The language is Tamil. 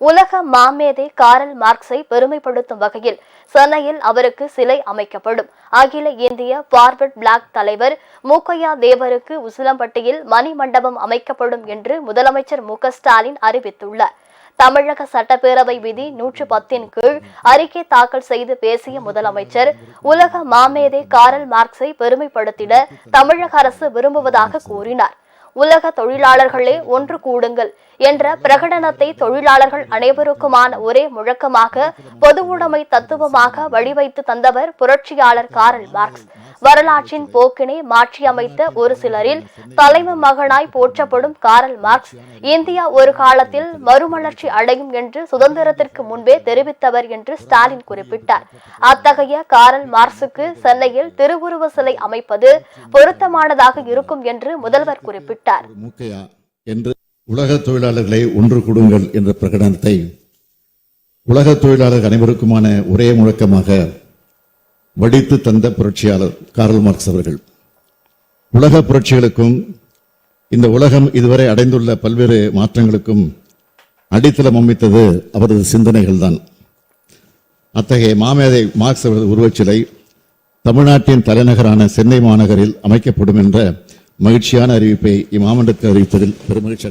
உலக மாமேதை காரல் மார்க்ஸை பெருமைப்படுத்தும் வகையில் சென்னையில் அவருக்கு சிலை அமைக்கப்படும். அகில இந்திய பார்வர்ட் பிளாக் தலைவர் மூக்கையா தேவருக்கு உசிலம்பட்டியில் மணி மண்டபம் அமைக்கப்படும் என்று முதலமைச்சர் மு ஸ்டாலின் அறிவித்துள்ளார். தமிழக சட்டப்பேரவை விதி நூற்று பத்தின் கீழ் அறிக்கை தாக்கல் செய்து பேசிய முதலமைச்சர் உலக மாமேதை காரல் மார்க்ஸை பெருமைப்படுத்திட தமிழக அரசு விரும்புவதாக கூறினார். உலக தொழிலாளர்களே ஒன்று கூடுங்கள் என்ற பிரகடனத்தை தொழிலாளர்கள் அனைவருக்குமான ஒரே முழக்கமாக பொது உடைமை தத்துவமாக வழிவைத்து தந்தவர் புரட்சியாளர் காரல் மார்க்ஸ். வரலாற்றின் போக்கினை மாற்றியமைத்த ஒரு சிலரில் தலைமை மகனாய் போற்றப்படும் காரல் மார்க்ஸ் இந்தியா ஒரு காலத்தில் மறுமலர்ச்சி அடையும் என்று சுதந்திரத்திற்கு முன்பே தெரிவித்தவர் என்று ஸ்டாலின் குறிப்பிட்டார். அத்தகைய காரல் மார்க்சுக்கு சென்னையில் திருவுருவ சிலை அமைப்பது பொருத்தமானதாக இருக்கும் என்று முதல்வர் குறிப்பிட்டார். என்று உலக தொழிலாளர்களை ஒன்று கூடுங்கள் என்ற பிரகடனத்தை உலக தொழிலாளர் அனைவருக்குமான ஒரே முழக்கமாக வடித்து தந்த புரட்சியாளர் காரல் மார்க்ஸ் அவர்கள். உலக புரட்சிகளுக்கும் இந்த உலகம் இதுவரை அடைந்துள்ள பல்வேறு மாற்றங்களுக்கும் அடித்தளம் அமைத்தது அவரது சிந்தனைகள் தான் அத்தகைய மாமேதை மார்க்ஸ் அவரது உருவச்சிலை தமிழ்நாட்டின் தலைநகரான சென்னை மாநகரில் அமைக்கப்படும் என்ற மகிழ்ச்சியான அறிவிப்பை இம்மாமண்டத்தில் அறிவிப்பதில் பெருமகிழ்ச்சி